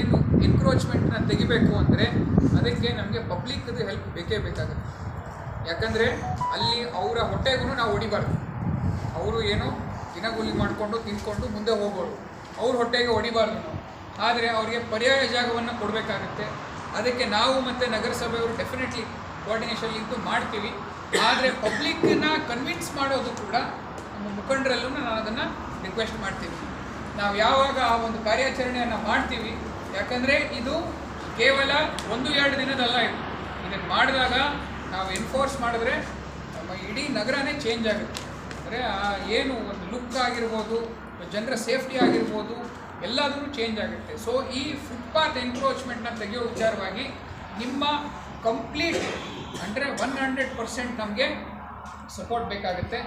ಏನು ಎನ್ಕ್ರೋಚ್ಮೆಂಟ್ನ ತೆಗಿಬೇಕು ಅಂದರೆ ಅದಕ್ಕೆ ನಮಗೆ ಪಬ್ಲಿಕ್ದು ಹೆಲ್ಪ್ ಬೇಕೇ ಬೇಕಾಗುತ್ತೆ. ಯಾಕಂದರೆ ಅಲ್ಲಿ ಅವರ ಹೊಟ್ಟೆಗೂ ನಾವು ಹೊಡಿಬಾರ್ದು. ಅವರು ಏನು ದಿನಗೂಲಿ ಮಾಡಿಕೊಂಡು ತಿನ್ಕೊಂಡು ಮುಂದೆ ಹೋಗೋರು. ಅವ್ರ ಹೊಟ್ಟೆಗೆ ಹೊಡಿಬಾರ್ದು. ಆದರೆ ಅವರಿಗೆ ಪರ್ಯಾಯ ಜಾಗವನ್ನು ಕೊಡಬೇಕಾಗುತ್ತೆ. ಅದಕ್ಕೆ ನಾವು ಮತ್ತು ನಗರಸಭೆಯವರು ಡೆಫಿನೆಟ್ಲಿ ಕೋಆರ್ಡಿನೇಷನ್ ಇದ್ದು ಮಾಡ್ತೀವಿ. ಆದರೆ ಪಬ್ಲಿಕ್ಕನ್ನು ಕನ್ವಿನ್ಸ್ ಮಾಡೋದು ಕೂಡ ನಮ್ಮ ಮುಖಂಡರಲ್ಲೂ ನಾನು ಅದನ್ನು ರಿಕ್ವೆಸ್ಟ್ ಮಾಡ್ತೀನಿ. ನಾವು ಯಾವಾಗ ಆ ಒಂದು ಕಾರ್ಯಾಚರಣೆಯನ್ನು ಮಾಡ್ತೀವಿ ಯಾಕಂದರೆ ಇದು ಕೇವಲ ಒಂದು ಎರಡು ದಿನದಲ್ಲ ಇದು. ಇದನ್ನು ಮಾಡಿದಾಗ ನಾವು ಎನ್ಫೋರ್ಸ್ ಮಾಡಿದ್ರೆ ನಮ್ಮ ಇಡೀ ನಗರನೇ ಚೇಂಜ್ ಆಗುತ್ತೆ. ಅಂದರೆ ಆ ಏನು ಒಂದು ಲುಕ್ ಆಗಿರ್ಬೋದು, ಜನರ ಸೇಫ್ಟಿ ಆಗಿರ್ಬೋದು, ಎಲ್ಲದೂ ಚೇಂಜ್ ಆಗುತ್ತೆ. ಸೊ ಈ ಫುಟ್ಪಾತ್ ಎನ್ಕ್ರೋಚ್ಮೆಂಟ್ನ ತೆಗೆಯೋ ವಿಚಾರವಾಗಿ ನಿಮ್ಮ ಕಂಪ್ಲೀಟ್ ಅಂದರೆ ಒನ್ ಹಂಡ್ರೆಡ್ ಪರ್ಸೆಂಟ್ ನಮಗೆ ಸಪೋರ್ಟ್ ಬೇಕಾಗುತ್ತೆ.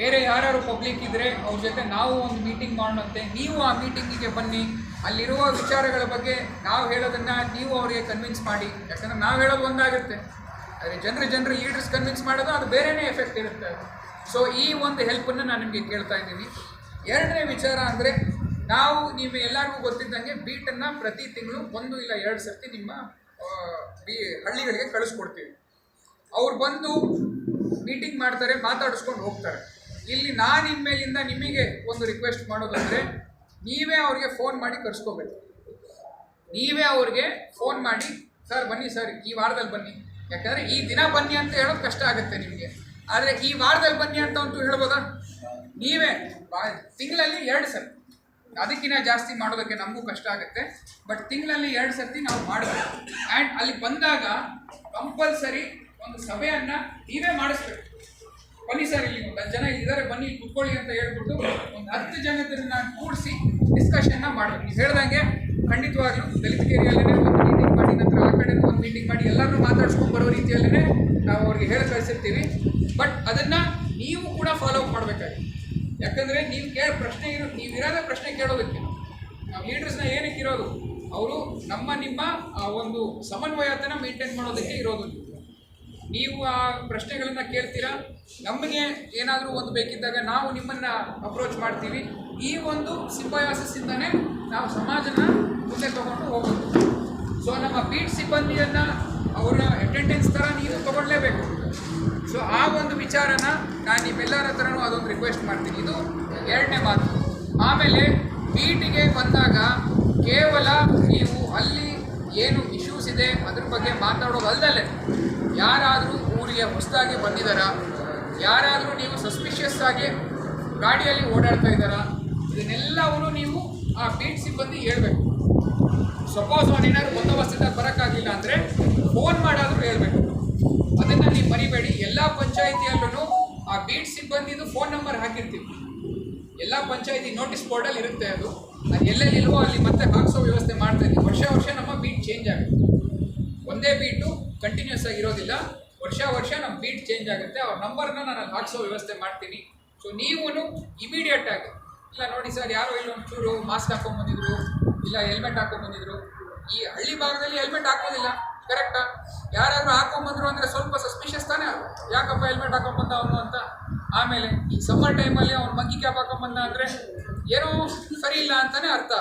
ಬೇರೆ ಯಾರ್ಯಾರು ಪಬ್ಲಿಕ್ ಇದ್ದರೆ ಅವ್ರ ಜೊತೆ ನಾವು ಒಂದು ಮೀಟಿಂಗ್ ಮಾಡೋಣಂತೆ, ನೀವು ಆ ಮೀಟಿಂಗಿಗೆ ಬನ್ನಿ ಅಲ್ಲಿರುವ ವಿಚಾರಗಳ ಬಗ್ಗೆ ನಾವು ಹೇಳೋದನ್ನು ನೀವು ಅವರಿಗೆ ಕನ್ವಿನ್ಸ್ ಮಾಡಿ. ಯಾಕಂದರೆ ನಾವು ಹೇಳೋದು ಒಂದಾಗುತ್ತೆ. ಆದರೆ ಜನರು ಜನರು ಲೀಡರ್ಸ್ ಕನ್ವಿನ್ಸ್ ಮಾಡೋದು ಅದು ಬೇರೆಯೇ ಎಫೆಕ್ಟ್ ಇರುತ್ತೆ ಸೊ ಈ ಒಂದು ಹೆಲ್ಪನ್ನು ನಾನು ನಿಮಗೆ ಕೇಳ್ತಾ ಇದ್ದೀನಿ. ಎರಡನೇ ವಿಚಾರ ಅಂದರೆ ನಾವು ನೀವು ಎಲ್ಲರಿಗೂ ಗೊತ್ತಿದ್ದಂಗೆ ಬೀಟನ್ನು ಪ್ರತಿ ತಿಂಗಳು ಒಂದು ಇಲ್ಲ ಎರಡು ಸರ್ತಿ ನಿಮ್ಮ ಬಿ, ಹಳ್ಳಿಗಳಿಗೆ ಕಳಿಸ್ಕೊಡ್ತೀವಿ. ಅವ್ರು ಬಂದು ಮೀಟಿಂಗ್ ಮಾಡ್ತಾರೆ, ಮಾತಾಡಿಸ್ಕೊಂಡು ಹೋಗ್ತಾರೆ. ಇಲ್ಲಿ ನಾನು ಇನ್ಮೇಲಿಂದ ನಿಮಗೆ ಒಂದು ರಿಕ್ವೆಸ್ಟ್ ಮಾಡೋದಂದರೆ ನೀವೇ ಅವ್ರಿಗೆ ಫೋನ್ ಮಾಡಿ ಕರ್ಸ್ಕೋಬೇಕು. ನೀವೇ ಅವ್ರಿಗೆ ಫೋನ್ ಮಾಡಿ, ಸರ್, ಬನ್ನಿ ಸರ್, ಈ ವಾರದಲ್ಲಿ ಬನ್ನಿ. ಯಾಕಂದರೆ ಈ ದಿನ ಬನ್ನಿ ಅಂತ ಹೇಳೋದು ಕಷ್ಟ ಆಗುತ್ತೆ ನಿಮಗೆ. ಆದರೆ ಈ ವಾರದಲ್ಲಿ ಬನ್ನಿ ಅಂತ ಅಂತೂ ಹೇಳ್ಬೋದಾ? ನೀವೇ ತಿಂಗಳಲ್ಲಿ ಎರಡು ಸರ್ ಅದಕ್ಕಿಂತ ಜಾಸ್ತಿ ಮಾಡೋದಕ್ಕೆ ನಮಗೂ ಕಷ್ಟ ಆಗುತ್ತೆ. ಬಟ್ ತಿಂಗಳಲ್ಲಿ ಎರಡು ಸರ್ತಿ ನಾವು ಮಾಡಬೇಕು. ಆ್ಯಂಡ್ ಅಲ್ಲಿ ಬಂದಾಗ ಕಂಪಲ್ಸರಿ ಒಂದು ಸಭೆಯನ್ನು ನೀವೇ ಮಾಡಿಸ್ಬೇಕು. ಬನ್ನಿ ಸರ್ ಇಲ್ಲಿ ಒಂದು ಜನ ಇದ್ದಾರೆ, ಬನ್ನಿ ಕುತ್ಕೊಳ್ಳಿ ಅಂತ ಹೇಳ್ಬಿಟ್ಟು ಒಂದು ಹತ್ತು ಜನದನ್ನ ಕೂಡಿಸಿ ಡಿಸ್ಕಷನ್ನ ಮಾಡಬೇಕು. ನೀವು ಹೇಳ್ದಂಗೆ ಖಂಡಿತವಾಗ್ಲೂ ದಲಿತ ಕೇರಿಯಲ್ಲೇ ಒಂದು ಮೀಟಿಂಗ್ ಮಾಡಿ, ನಂತರ ಆ ಕಡೆ ಒಂದು ಮೀಟಿಂಗ್ ಮಾಡಿ ಎಲ್ಲರೂ ಮಾತಾಡ್ಸ್ಕೊಂಡು ಬರೋ ರೀತಿಯಲ್ಲೇ ನಾವು ಅವ್ರಿಗೆ ಹೇಳಿ ಕಳಿಸಿರ್ತೀವಿ. ಬಟ್ ಅದನ್ನು ನೀವು ಕೂಡ ಫಾಲೋ ಅಪ್ ಮಾಡಬೇಕಾಗಿ ಯಾಕಂದರೆ ನೀವು ಕೇಳೋ ಪ್ರಶ್ನೆ ಇರೋ, ನೀವು ಇರೋದೇ ಪ್ರಶ್ನೆ ಕೇಳೋದಕ್ಕೆ ನಾವು ಲೀಡರ್ಸ್ನ ಏನಕ್ಕೆ ಇರೋದು? ಅವರು ನಮ್ಮ, ನಿಮ್ಮ ಒಂದು ಸಮನ್ವಯತನ ಮೇಂಟೈನ್ ಮಾಡೋದಕ್ಕೆ ಇರೋದು. ನೀವು ಆ ಪ್ರಶ್ನೆಗಳನ್ನು ಕೇಳ್ತೀರಾ? ನಮಗೆ ಏನಾದರೂ ಒಂದು ಬೇಕಿದ್ದಾಗ ನಾವು ನಿಮ್ಮನ್ನು ಅಪ್ರೋಚ್ ಮಾಡ್ತೀವಿ. ಈ ಒಂದು ಸಿಂಬಯಾಸಿಸಿಂದನೇ ನಾವು ಸಮಾಜನ ಮುಂದೆ ತೊಗೊಂಡು ಹೋಗೋದು. ಸೊ ನಮ್ಮ ಬೀಟ್ ಸಿಬ್ಬಂದಿಯನ್ನು ಅವರ ಅಟೆಂಡೆನ್ಸ್ ಥರ ನೀವು ತಗೊಳ್ಳೇಬೇಕು. ಸೊ ಆ ಒಂದು ವಿಚಾರನ ನಾನು ನಿಮ್ಮೆಲ್ಲರ ಹತ್ರನೂ ಅದೊಂದು ರಿಕ್ವೆಸ್ಟ್ ಮಾಡ್ತೀನಿ. ಇದು ಎರಡನೇ ಮಾತು. ಆಮೇಲೆ ಬೀಟಿಗೆ ಬಂದಾಗ ಕೇವಲ ನೀವು ಅಲ್ಲಿ ಏನು ಇಶ್ಯೂಸ್ ಇದೆ ಅದ್ರ ಬಗ್ಗೆ ಮಾತಾಡೋದು ಅಲ್ದಲ್ಲೇ ಯಾರಾದರೂ ಊರಿಗೆ ಹೊಸದಾಗಿ ಬಂದಿದ್ದಾರಾ? ಯಾರಾದರೂ ನೀವು ಸಸ್ಪಿಷಿಯಸ್ ಆಗಿ ಗಾಡಿಯಲ್ಲಿ ಓಡಾಡ್ತಾ ಇದ್ದಾರಾ? ಇದನ್ನೆಲ್ಲವೂ ನೀವು ಆ ಬೀಟ್ ಸಿಬ್ಬಂದಿ ಹೇಳಬೇಕು. ಸಪೋಸ್ ಅವನೇನಾದ್ರು ಬಂದೋಬಸ್ತಿಂದ ಬರೋಕ್ಕಾಗಿಲ್ಲ ಅಂದರೆ ಫೋನ್ ಮಾಡಾದರೂ ಹೇಳಬೇಕು. ಅದನ್ನು ನೀವು ಮರಿಬೇಡಿ. ಎಲ್ಲ ಪಂಚಾಯಿತಿಯಲ್ಲೂ ಆ ಬೀಟ್ ಸಿಬ್ಬಂದಿದು ಫೋನ್ ನಂಬರ್ ಹಾಕಿರ್ತೀವಿ. ಎಲ್ಲ ಪಂಚಾಯಿತಿ ನೋಟಿಸ್ ಬೋರ್ಡಲ್ಲಿ ಇರುತ್ತೆ ಅದು. ಅದು ಎಲ್ಲೆಲ್ಲಿಲ್ವೋ ಅಲ್ಲಿ ಮತ್ತೆ ಹಾಕ್ಸೋ ವ್ಯವಸ್ಥೆ ಮಾಡ್ತಾ ಇದ್ದೀವಿ. ವರ್ಷ ವರ್ಷ ನಮ್ಮ ಬೀಟ್ ಚೇಂಜ್ ಆಗುತ್ತೆ. ಒಂದೇ ಬೀಟು ಕಂಟಿನ್ಯೂಸ್ ಆಗಿ ಇರೋದಿಲ್ಲ. ವರ್ಷ ವರ್ಷ ನಮ್ಮ ಬೀಟ್ ಚೇಂಜ್ ಆಗುತ್ತೆ. ಅವ್ರ ನಂಬರ್ನ ನಾನು ಅಲ್ಲಿ ಹಾಕ್ಸೋ ವ್ಯವಸ್ಥೆ ಮಾಡ್ತೀನಿ. ಸೊ ನೀವು ಇಮಿಡಿಯೇಟ್ ಆಗಿ, ಇಲ್ಲ ನೋಡಿ ಸರ್ ಯಾರೋ ಇಲ್ಲಿ ಒಂಚೂರು ಮಾಸ್ಕ್ ಹಾಕೊಂಡು ಬಂದಿದ್ರು, ಇಲ್ಲ ಹೆಲ್ಮೆಟ್ ಹಾಕೊಂಡು ಬಂದಿದ್ರು. ಈ ಹಳ್ಳಿ ಭಾಗದಲ್ಲಿ ಹೆಲ್ಮೆಟ್ ಹಾಕೋದಿಲ್ಲ. ಕರೆಕ್ಟಾ ಯಾರಾದರೂ ಹಾಕೊಂಬಂದ್ರು ಅಂದರೆ ಸ್ವಲ್ಪ ಸಸ್ಪಿಷಿಯಸ್ ತಾನೇ ಯಾಕಪ್ಪ ಹೆಲ್ಮೆಟ್ ಹಾಕೊಂಬಂದ ಅವನು ಅಂತ? ಆಮೇಲೆ ಈ ಸಮ್ಮರ್ ಟೈಮಲ್ಲಿ ಅವ್ನು ಮಂಕಿ ಕ್ಯಾಪ್ ಹಾಕೊಂಬಂದ ಅಂದರೆ ಏನೋ ಸರಿ ಇಲ್ಲ ಅಂತಲೇ ಅರ್ಥ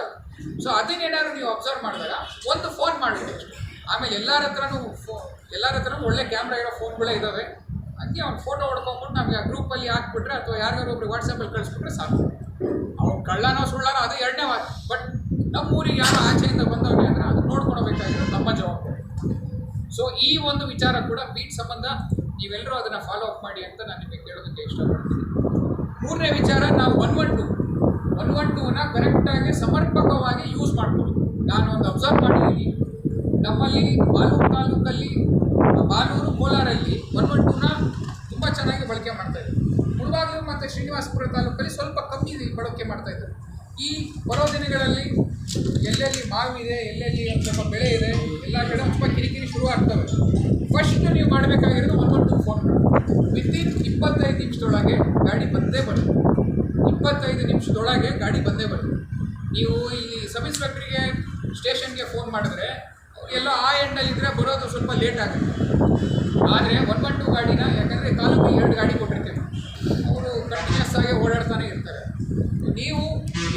ಸೊ ಅದನ್ನೇನಾದ್ರು ನೀವು ಅಬ್ಸರ್ವ್ ಮಾಡಿದಾಗ ಒಂದು ಫೋನ್ ಮಾಡಿಬಿಡಿ ಅಷ್ಟೇ. ಆಮೇಲೆ ಎಲ್ಲರ ಹತ್ರನೂ ಫೋ, ಎಲ್ಲರ ಹತ್ರನೂ ಒಳ್ಳೆ ಕ್ಯಾಮ್ರಾ ಇರೋ ಫೋನ್ಗಳೇ ಇದ್ದಾವೆ ಹಂಗೆ ಅವ್ನು ಫೋಟೋ ಹೊಡ್ಕೊಂಬಿಟ್ಟು ನಮಗೆ ಆ ಗ್ರೂಪಲ್ಲಿ ಹಾಕ್ಬಿಟ್ರೆ ಅಥವಾ ಯಾರಿಗಾರು ಒಬ್ರಿಗೆ ವಾಟ್ಸಪ್ಪಲ್ಲಿ ಕಳಿಸ್ಬಿಟ್ರೆ ಸಾಕು. ಅವ್ನು ಕಳ್ಳನೋ ಸುಳ್ಳನೋ ಅದು ಎರಡನೇ ಮಾತು ಬಟ್ ನಮ್ಮ ಊರಿಗೆ ಯಾರು ಆಚೆಯಿಂದ ಬಂದವನೇ ಅಂದರೆ ಅದು ನೋಡ್ಕೊಳ್ಬೇಕಾಗಿರೋದು ನಮ್ಮ ಜವಾಬ್ದಾರಿ. ಸೊ ಈ ಒಂದು ವಿಚಾರ ಕೂಡ ಬೀಟ್ ಸಂಬಂಧ ನೀವೆಲ್ಲರೂ ಅದನ್ನು ಫಾಲೋ ಅಪ್ ಮಾಡಿ ಅಂತ ನಾನು ನಿಮಗೆ ಕೇಳೋದಕ್ಕೆ ಇಷ್ಟಪಡ್ತೀನಿ. ಮೂರನೇ ವಿಚಾರ, ನಾವು one one two one one ಟೂನ ಕರೆಕ್ಟಾಗಿ ಸಮರ್ಪಕವಾಗಿ ಯೂಸ್ ಮಾಡ್ಬೋದು. ನಾನು ಒಂದು ಅಬ್ಸರ್ವ್ ಮಾಡಿದ್ದೀನಿ. ನಮ್ಮಲ್ಲಿ ಬಾಲೂರು ತಾಲೂಕಲ್ಲಿ ಬಾಲೂರು ಕೋಲಾರಲ್ಲಿ ಒನ್ ಒನ್ ಟೂನ ತುಂಬ ಚೆನ್ನಾಗಿ ಬಳಕೆ ಮಾಡ್ತಾ ಇದ್ದಾರೆ. ಮುಳಬಾಗಿಲು ಮತ್ತು ಶ್ರೀನಿವಾಸಪುರ ತಾಲೂಕಲ್ಲಿ ಸ್ವಲ್ಪ ಕಮ್ಮಿ ಬಳಕೆ ಮಾಡ್ತಾ ಇದ್ದಾರೆ. ಈ ಬರೋ ದಿನಗಳಲ್ಲಿ ಎಲ್ಲೆಲ್ಲಿ ಮಾವಿದೆ ಎಲ್ಲೆಲ್ಲಿ ಒಂದು ಸ್ವಲ್ಪ ಬೆಳೆ ಇದೆ, ಎಲ್ಲ ಕಡೆ ತುಂಬ ಕಿರಿಕಿರಿ ಶುರು ಆಗ್ತವೆ ಫಸ್ಟ್ ನೀವು ಮಾಡಬೇಕಾಗಿರೋದು one one two phone within ಇಪ್ಪತ್ತೈದು ನಿಮಿಷದೊಳಗೆ ಗಾಡಿ ಬಂದೇ ಬರುತ್ತೆ. ಇಪ್ಪತ್ತೈದು ನಿಮಿಷದೊಳಗೆ ಗಾಡಿ ಬಂದೇ ಬರುತ್ತೆ. ನೀವು ಈ ಸಬ್ ಇನ್ಸ್ಪೆಕ್ಟ್ರಿಗೆ, ಸ್ಟೇಷನ್ಗೆ ಫೋನ್ ಮಾಡಿದ್ರೆ ಎಲ್ಲೋ ಆ ಎಂಡಲ್ಲಿದ್ದರೆ ಬರೋದು ಸ್ವಲ್ಪ ಲೇಟ್ ಆಗುತ್ತೆ. ಆದರೆ ಒನ್ ಒನ್ ಟು ಗಾಡಿನ, ಯಾಕಂದರೆ ಕಾಲಕ್ಕೆ ಎರಡು ಗಾಡಿ ಕೊಟ್ಟಿರ್ತೀವಿ. ಅವರು ಕಂಟಿನ್ಯೂಸ್ ಆಗಿ ಓಡಾಡ್ತಾನೆ ಇರ್ತಾರೆ. ನೀವು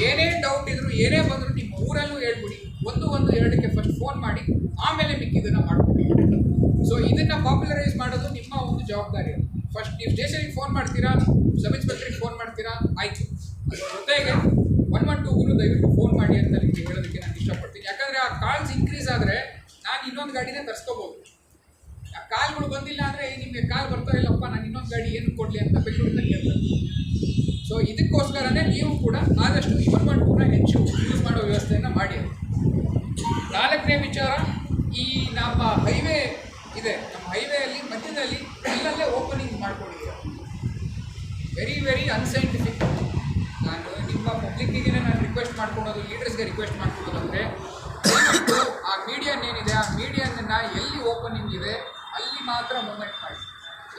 ಏನೇ ಡೌಟ್ ಇದ್ರು, ಏನೇ ಬಂದರೂ ನಿಮ್ಮ ಊರಲ್ಲೂ ಹೇಳ್ಬಿಡಿ. ಒಂದು ಒಂದು ಎರಡಕ್ಕೆ ಫಸ್ಟ್ ಫೋನ್ ಮಾಡಿ, ಆಮೇಲೆ ಮಿಕ್ಕಿದ್ದನ್ನು ಮಾಡ್ಕೊಳ್ಳಿ ಸೊ ಇದನ್ನು ಪಾಪ್ಯುಲರೈಸ್ ಮಾಡೋದು ನಿಮ್ಮ ಒಂದು ಜವಾಬ್ದಾರಿ. ಫಸ್ಟ್ ನೀವು ಸ್ಟೇಷನಿಗೆ ಫೋನ್ ಮಾಡ್ತೀರಾ? ಸಬ್ ಇನ್ಸ್ಪೆಕ್ಟ್ರಿಗೆ ಫೋನ್ ಮಾಡ್ತೀರಾ? ಆಯ್ತು. ಅದ್ರ ಜೊತೆಗೆ ಒನ್ ಒನ್ ಟೂಗೂ ದಯವಿಟ್ಟು ಫೋನ್ ಮಾಡಿ ಅಂತ ನಿಮಗೆ ಹೇಳೋದಕ್ಕೆ ನಾನು ಇಷ್ಟಪಡ್ತೀನಿ. ಯಾಕಂದರೆ ಆ ಕಾಲ್ಸ್ ಇನ್ಕ್ರೀಸ್ ಆದರೆ ಇನ್ನೊಂದು ಗಾಡಿನೇ ತರಿಸ್ಕೋಬೋದು. ಆ ಕಾಲ್ಗಳು ಬಂದಿಲ್ಲ ಅಂದರೆ ನಿಮಗೆ ಕಾಲ್ ಬರ್ತಾ ಇಲ್ಲಪ್ಪ, ನಾನು ಇನ್ನೊಂದು ಗಾಡಿ ಏನು ಕೊಡಲಿ ಅಂತ ಬೆಂಗಳೂರಿನಲ್ಲಿ ಕೇಳ್ತಾರೆ ಸೊ ಇದಕ್ಕೋಸ್ಕರನೇ ನೀವು ಕೂಡ ಆದಷ್ಟು ಈ ಟೂನ ಹೆಚ್ಚು ಯೂಸ್ ಮಾಡೋ ವ್ಯವಸ್ಥೆಯನ್ನು ಮಾಡಿ. ನಾಲ್ಕನೇ ವಿಚಾರ, ಈ ನಮ್ಮ ಹೈವೇ ಇದೆ. ನಮ್ಮ ಹೈವೇಯಲ್ಲಿ ಮಧ್ಯದಲ್ಲಿ ಅಲ್ಲಲ್ಲೇ ಓಪನಿಂಗ್ ಮಾಡಿಕೊಂಡಿದ್ದೀರಾ ವೆರಿ ವೆರಿ ಅನ್ಸೈಂಟಿಫಿಕ್ ನಾನು ನಿಮ್ಮ ಪಬ್ಲಿಕ್ಕಿಗೆ ನಾನು ರಿಕ್ವೆಸ್ಟ್ ಮಾಡ್ಕೊಳೋದು ಲೀಡರ್ಸ್ಗೆ ರಿಕ್ವೆಸ್ಟ್ ಮಾಡ್ಕೊಳೋದು ಅಂದರೆ ಮೀಡಿಯನ್ ಏನಿದೆ, ಆ ಮೀಡಿಯನ್ನ ಎಲ್ಲಿ ಓಪನಿಂಗ್ ಇದೆ ಅಲ್ಲಿ ಮಾತ್ರ ಮೂಮೆಂಟ್ ಮಾಡಿ.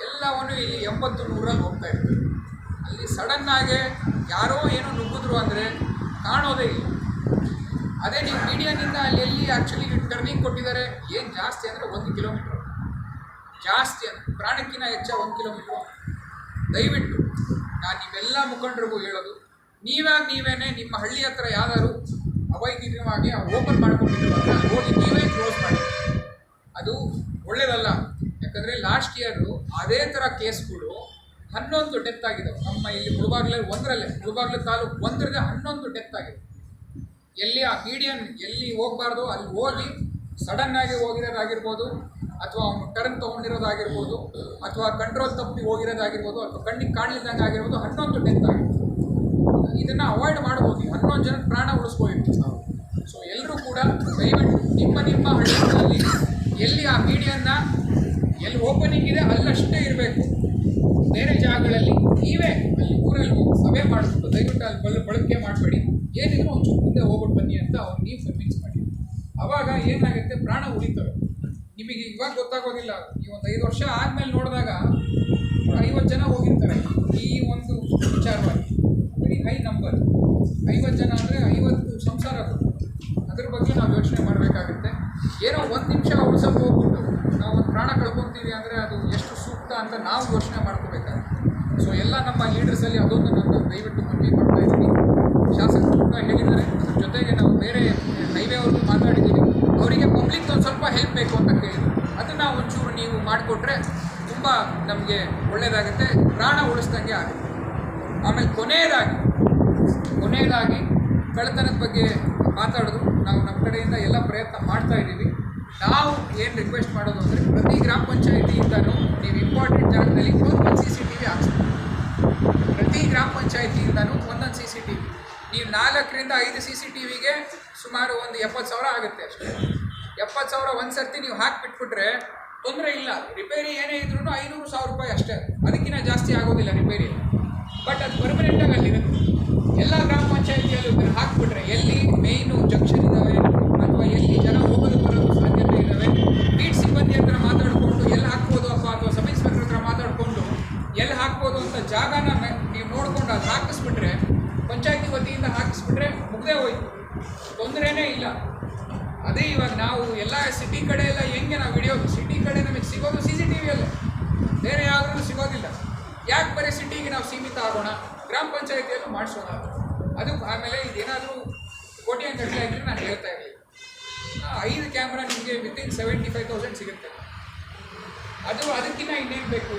ಎಲ್ಲವನ್ನು ಇಲ್ಲಿ ಎಂಬತ್ತು ನೂರಲ್ಲಿ ಹೋಗ್ತಾ ಇರ್ತದೆ ಅಲ್ಲಿ ಸಡನ್ನಾಗೆ ಯಾರೋ ಏನು ನುಗ್ಗಿದ್ರು ಅಂದರೆ ಕಾಣೋದೇ ಇಲ್ಲ. ಅದೇ ನೀವು ಮೀಡಿಯಾನಿಂದ ಅಲ್ಲಿ ಎಲ್ಲಿ ಆ್ಯಕ್ಚುಲಿ ಟರ್ನಿಂಗ್ ಕೊಟ್ಟಿದ್ದಾರೆ, ಏನು ಜಾಸ್ತಿ ಅಂದರೆ ಒಂದು ಕಿಲೋಮೀಟ್ರ್ ಜಾಸ್ತಿ ಅಂದರೆ ಪ್ರಾಣಕ್ಕಿಂತ ಹೆಚ್ಚ ಒಂದು ಕಿಲೋಮೀಟ್ರು ದಯವಿಟ್ಟು ನಾನು ನಿಮ್ಮೆಲ್ಲ ಮುಖಂಡರಿಗೂ ಹೇಳೋದು, ನೀವಾಗ ನೀವೇನೇ ನಿಮ್ಮ ಹಳ್ಳಿ ಹತ್ರ ಯಾವ್ದಾದ್ರು ಅವೈಜ್ಞಾನಿಕವಾಗಿ ಓಪನ್ ಮಾಡ್ಕೊಂಡಿರುವಾಗ ಹೋಗಿ ನೀವೇ ಕ್ಲೋಸ್ ಮಾಡಿ. ಅದು ಒಳ್ಳೇದಲ್ಲ. ಯಾಕಂದರೆ ಲಾಸ್ಟ್ ಇಯರು ಅದೇ ಥರ ಕೇಸ್ಗಳು ಹನ್ನೊಂದು ಡೆತ್ ಆಗಿದ್ದಾವೆ. ನಮ್ಮ ಇಲ್ಲಿ ಮುಳುಬಾಗ್ಲಲ್ಲಿ ಒಂದರಲ್ಲೇ ಮುಳುಬಾಗ್ಲು ತಾಲೂಕು ಒಂದರದೇ ಹನ್ನೊಂದು ಡೆತ್ ಆಗಿದೆ ಎಲ್ಲಿ ಆ ಮೀಡಿಯನ್ ಎಲ್ಲಿ ಹೋಗಬಾರ್ದು, ಅಲ್ಲಿ ಹೋಗಿ ಸಡನ್ನಾಗಿ ಹೋಗಿರೋದಾಗಿರ್ಬೋದು, ಅಥವಾ ಅವನು ಟರ್ನ್ ತೊಗೊಂಡಿರೋದಾಗಿರ್ಬೋದು, ಅಥವಾ ಕಂಟ್ರೋಲ್ ತಪ್ಪಿ ಹೋಗಿರೋದಾಗಿರ್ಬೋದು, ಅಥವಾ ಕಣ್ಣಿಗೆ ಕಾಣಲಿದ್ದಂಗೆ ಆಗಿರ್ಬೋದು ಹನ್ನೊಂದು ಡೆತ್ ಆಗಿದೆ ಇದನ್ನು ಅವಾಯ್ಡ್ ಮಾಡ್ಬೋದು. ಹನ್ನೊಂದು ಜನ ಪ್ರಾಣ ಉಳಿಸ್ಬೋದು ಸೊ ಎಲ್ಲರೂ ಕೂಡ ದಯವಿಟ್ಟು ನಿಮ್ಮ ನಿಮ್ಮ ಹಳ್ಳಿಗಳಲ್ಲಿ ಎಲ್ಲಿ ಆ ಮೀಡಿಯನ್ನ ಎಲ್ಲಿ ಓಪನಿಂಗ್ ಇದೆ ಅಲ್ಲಷ್ಟೇ ಇರಬೇಕು. ಬೇರೆ ಜಾಗಗಳಲ್ಲಿ ನೀವೇ ಅಲ್ಲಿ ಊರಲ್ಲಿ ಸಭೆ ಮಾಡಿಬಿಟ್ಟು ದಯವಿಟ್ಟು ಅಲ್ಲಿ ಬಲ್ ಬಳಕೆ ಮಾಡಬೇಡಿ. ಏನಿದ್ರು ಚೂರು ಮುಂದೆ ಹೋಗ್ಬಿಟ್ಟು ಬನ್ನಿ ಅಂತ ಅವ್ರು ನೀವು ಕನ್ವಿನ್ಸ್ ಮಾಡಿ ಅವಾಗ ಏನಾಗುತ್ತೆ? ಪ್ರಾಣ ಉಳಿತವೆ. ನಿಮಗೆ ಇವಾಗ ಗೊತ್ತಾಗೋದಿಲ್ಲ. ಈ ಒಂದು ಐದು ವರ್ಷ ಆದಮೇಲೆ ನೋಡಿದಾಗ ಐವತ್ತು ಜನ ಹೋಗಿರ್ತಾರೆ. ಈ ಒಂದು ವಿಚಾರವಾಗಿ. ವೆರಿ ಹೈ ನಂಬರ್ ಐವತ್ತು ಜನ ಅಂದರೆ ಐವತ್ತು ಸಂಸಾರ ಅದ್ರ ಬಗ್ಗೆ ನಾವು ಯೋಚನೆ ಮಾಡಬೇಕಾಗುತ್ತೆ. ಏನೋ ಒಂದು ನಿಮಿಷ ಉಳ್ಸೋಕೆ ಹೋಗ್ಬಿಟ್ಟು ನಾವು ಒಂದು ಪ್ರಾಣ ಕಳ್ಕೊತೀವಿ ಅಂದರೆ ಅದು ಎಷ್ಟು ಸೂಕ್ತ ಅಂತ ನಾವು ಯೋಚನೆ ಮಾಡ್ಕೋಬೇಕಾಗುತ್ತೆ. ಸೊ ಎಲ್ಲ ನಮ್ಮ ಲೀಡರ್ಸಲ್ಲಿ ಅದೊಂದು ನಾನು ದಯವಿಟ್ಟು ಮನವಿ ಮಾಡ್ತಾ ಇದ್ದೀನಿ. ಶಾಸಕರು ಕೂಡ ಹೇಳಿದ್ದಾರೆ. ಅದ್ರ ಜೊತೆಗೆ ನಾವು ಬೇರೆ ಹೈವೇ ಅವ್ರಿಗೂ ಮಾತಾಡಿದ್ದೀವಿ. ಅವರಿಗೆ ಪಬ್ಲಿಕ್ ಒಂದು ಸ್ವಲ್ಪ ಹೆಲ್ಪ್ ಬೇಕು ಅಂತ ಕೇಳಿದ್ರು. ಅದನ್ನು ಒಂಚೂರು ನೀವು ಮಾಡಿಕೊಟ್ರೆ ತುಂಬ ನಮಗೆ ಒಳ್ಳೆಯದಾಗುತ್ತೆ ಪ್ರಾಣ ಉಳಿಸ್ದಂಗೆ ಆಗುತ್ತೆ. ಆಮೇಲೆ ಕೊನೆಯದಾಗಿ ಕೊನೆಯದಾಗಿ ಕಳ್ಳತನದ ಬಗ್ಗೆ ಮಾತಾಡೋದು. ನಾವು ನಮ್ಮ ಕಡೆಯಿಂದ ಎಲ್ಲ ಪ್ರಯತ್ನ ಮಾಡ್ತಾ ಇದ್ದೀವಿ. ನಾವು ಏನು ರಿಕ್ವೆಸ್ಟ್ ಮಾಡೋದು ಅಂದರೆ ಪ್ರತಿ ಗ್ರಾಮ ಪಂಚಾಯಿತಿಯಿಂದನೂ ನೀವು ಇಂಪಾರ್ಟೆಂಟ್ ಜಾಗದಲ್ಲಿ ಒಂದೊಂದು ಸಿ ಸಿ ಟಿ ವಿ ಪ್ರತಿ ಗ್ರಾಮ ಪಂಚಾಯಿತಿಯಿಂದನೂ ಒಂದೊಂದು ಸಿ ಸಿ ಟಿ ವಿ ನೀವು ನಾಲ್ಕರಿಂದ ಐದು ಸಿ ಸಿ ಟಿ ವಿಗೆ ಸುಮಾರು ಒಂದು ಎಪ್ಪತ್ತು ಸಾವಿರ ಆಗುತ್ತೆ ಅಷ್ಟೇ. ಎಪ್ಪತ್ತು ಸಾವಿರ ಒಂದು ಸರ್ತಿ ನೀವು ಹಾಕಿಬಿಟ್ಬಿಟ್ರೆ ತೊಂದರೆ ಇಲ್ಲ. ರಿಪೇರಿ ಏನೇ ಇದ್ರೂ ಐನೂರು ಸಾವಿರ ರೂಪಾಯಿ ಅಷ್ಟೇ. ಅದಕ್ಕಿಂತ ಜಾಸ್ತಿ ಆಗೋದಿಲ್ಲ ರಿಪೇರಿ ಬಟ್ ಅದು ಪರ್ಮನೆಂಟಾಗಿ ಅಲ್ಲಿರುತ್ತೆ ಎಲ್ಲ ಗ್ರಾಮ ಪಂಚಾಯಿತಿಯಲ್ಲೂ ಇದನ್ನ ಹಾಕ್ಬಿಟ್ರೆ ಎಲ್ಲಿ ಮೇಯ್ನು ಜಂಕ್ಷನ್ ಇದ್ದಾವೆ ಅಥವಾ ಎಲ್ಲಿ ಜನ ಹೋಗೋದು ಬರೋದು ಸಾಧ್ಯತೆ ಇದ್ದಾವೆ ಬೀಟ್ ಸಿಬ್ಬಂದಿ ಹತ್ರ ಮಾತಾಡಿಕೊಂಡು ಎಲ್ಲಿ ಹಾಕ್ಬೋದು ಅಪ್ಪ ಅಥವಾ ಸಬ್ ಇನ್ಸ್ಪೆಕ್ಟರ್ ಹತ್ರ ಮಾತಾಡಿಕೊಂಡು ಎಲ್ಲಿ ಹಾಕ್ಬೋದು ಅಂತ ಜಾಗನ ನೀವು ನೋಡ್ಕೊಂಡು ಅದು ಹಾಕಿಸ್ಬಿಟ್ರೆ, ಪಂಚಾಯತಿ ವತಿಯಿಂದ ಹಾಕಿಸ್ಬಿಟ್ರೆ ಮುಗ್ದೇ ಹೋಯ್ತು. ತೊಂದರೆನೇ ಇಲ್ಲ. ಅದೇ ಇವಾಗ ನಾವು ಎಲ್ಲ ಸಿಟಿ ಕಡೆ ಎಲ್ಲ ಹೆಂಗೆ ನಾವು ಹಿಡಿಯೋದು? ಸಿಟಿ ಕಡೆ ನಮಗೆ ಸಿಗೋದು ಸಿ ಸಿ ಟಿ ವಿಯಲ್ಲೇ ಬೇರೆ ಯಾವುದ್ರೂ ಸಿಗೋದಿಲ್ಲ. ಯಾಕೆ ಬರೀ ಸಿಟಿಗೆ ನಾವು ಸೀಮಿತ ಆಗೋಣ? ಗ್ರಾಮ ಪಂಚಾಯತಿಯಲ್ಲೂ ಮಾಡಿಸೋಣ ಅದು ಆಮೇಲೆ ಇದೇನಾದರೂ ಕೋಟಿ ಅಂತ ಇದ್ದರೆ ನಾನು ಹೇಳ್ತಾ ಇರಲಿಲ್ಲ. ಐದು ಕ್ಯಾಮ್ರಾ ನಿಮಗೆ ವಿತಿನ್ ಸೆವೆಂಟಿ ಫೈವ್ ತೌಸಂಡ್ ಸಿಗುತ್ತೆ. ಅದು ಅದಕ್ಕಿಂತ ಇನ್ನೇನು ಬೇಕು